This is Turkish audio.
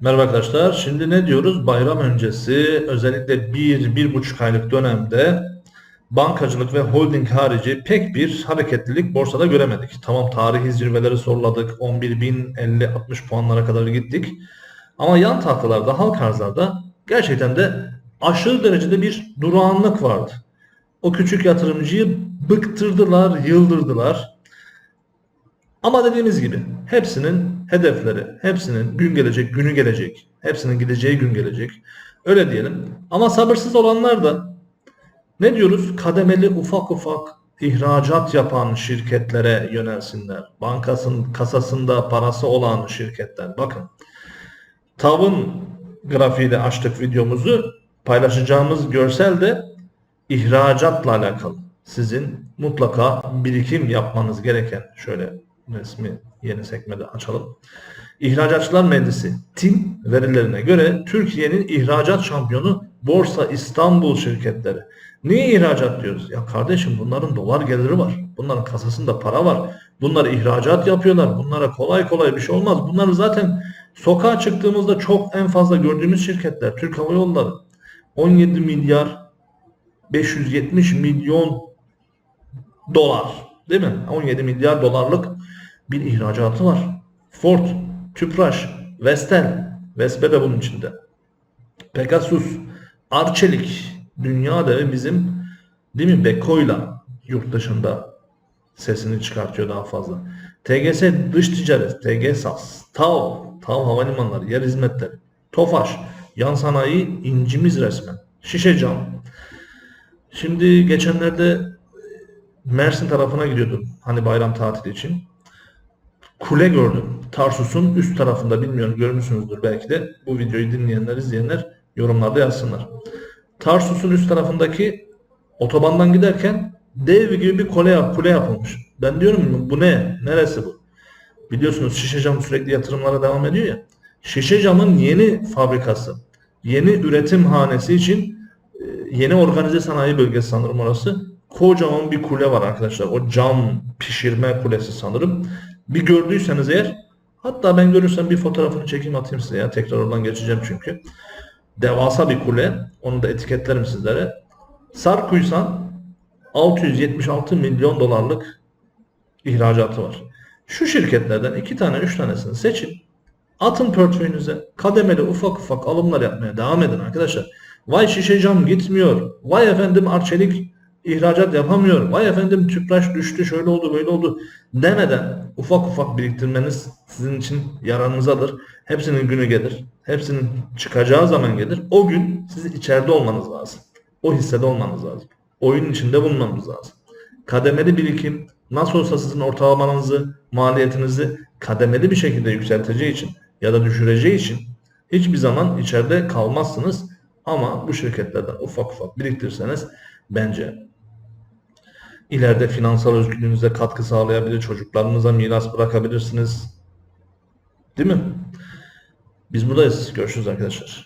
Merhaba arkadaşlar. Şimdi ne diyoruz? Bayram öncesi özellikle bir, bir buçuk aylık dönemde bankacılık ve holding harici pek bir hareketlilik borsada göremedik. Tamam tarihi zirveleri soruladık. 11.050-60 puanlara kadar gittik. Ama yan tahtalarda, halk arzlarda gerçekten de aşırı derecede bir durağanlık vardı. O küçük yatırımcıyı bıktırdılar, yıldırdılar. Ama dediğimiz gibi hepsinin hedefleri, hepsinin gün gelecek, günü gelecek, hepsinin gideceği gün gelecek. Öyle diyelim. Ama sabırsız olanlar da ne diyoruz? Kademeli ufak ufak ihracat yapan şirketlere yönelsinler. Bankasının kasasında parası olan şirketler. Bakın. Tavın grafiğiyle açtık videomuzu. Paylaşacağımız görsel de ihracatla alakalı. Sizin mutlaka birikim yapmanız gereken şöyle resmi yeni sekmede açalım. İhracatçılar Meclisi TİM verilerine göre Türkiye'nin ihracat şampiyonu Borsa İstanbul şirketleri. Niye ihracat diyoruz? Ya kardeşim bunların dolar geliri var. Bunların kasasında para var. Bunlar ihracat yapıyorlar. Bunlara kolay kolay bir şey olmaz. Bunları zaten sokağa çıktığımızda çok en fazla gördüğümüz şirketler. Türk Hava Yolları 17 milyar 570 milyon dolar değil mi? 17 milyar dolarlık bir ihracatı var. Ford, Tüpraş, Vestel, Vespe de bunun içinde. Pegasus, Arçelik, dünya devi bizim değil mi Beko'yla yurt dışında sesini çıkartıyor daha fazla. TGS dış ticaret, TGSAS, TAV, TAV havalimanları, yer hizmetleri, TOFAŞ, yan sanayi incimiz resmen. Şişe cam. Şimdi geçenlerde Mersin tarafına gidiyordum. Hani bayram tatili için. Kule gördüm. Tarsus'un üst tarafında bilmiyorum görmüşsünüzdür belki de. Bu videoyu dinleyenler, izleyenler yorumlarda yazsınlar. Tarsus'un üst tarafındaki otobandan giderken dev gibi bir kule, yap, kule yapılmış. Ben diyorum bu ne? Neresi bu? Biliyorsunuz şişe cam sürekli yatırımlara devam ediyor ya. Şişe camın yeni fabrikası, yeni üretim hanesi için e, yeni organize sanayi bölgesi sanırım orası. Kocaman bir kule var arkadaşlar. O cam pişirme kulesi sanırım. Bir gördüyseniz eğer hatta ben görürsem bir fotoğrafını çekeyim atayım size ya. Tekrar oradan geçeceğim çünkü. Devasa bir kule. Onu da etiketlerim sizlere. Sarkuysan 676 milyon dolarlık ihracatı var. Şu şirketlerden iki tane üç tanesini seçin. Atın portföyünüze kademeli ufak ufak alımlar yapmaya devam edin arkadaşlar. Vay şişe cam gitmiyor. Vay efendim arçelik ihracat yapamıyor. Vay efendim tüpraş düştü şöyle oldu böyle oldu demeden ufak ufak biriktirmeniz sizin için yararınızadır. Hepsinin günü gelir. Hepsinin çıkacağı zaman gelir. O gün siz içeride olmanız lazım. O hissede olmanız lazım. Oyunun içinde bulunmanız lazım. Kademeli birikim nasıl olsa sizin ortalamanızı, maliyetinizi kademeli bir şekilde yükselteceği için ya da düşüreceği için hiçbir zaman içeride kalmazsınız. Ama bu şirketlerden ufak ufak biriktirseniz bence ileride finansal özgürlüğünüze katkı sağlayabilir, çocuklarınıza miras bırakabilirsiniz. Değil mi? Biz buradayız. Görüşürüz arkadaşlar.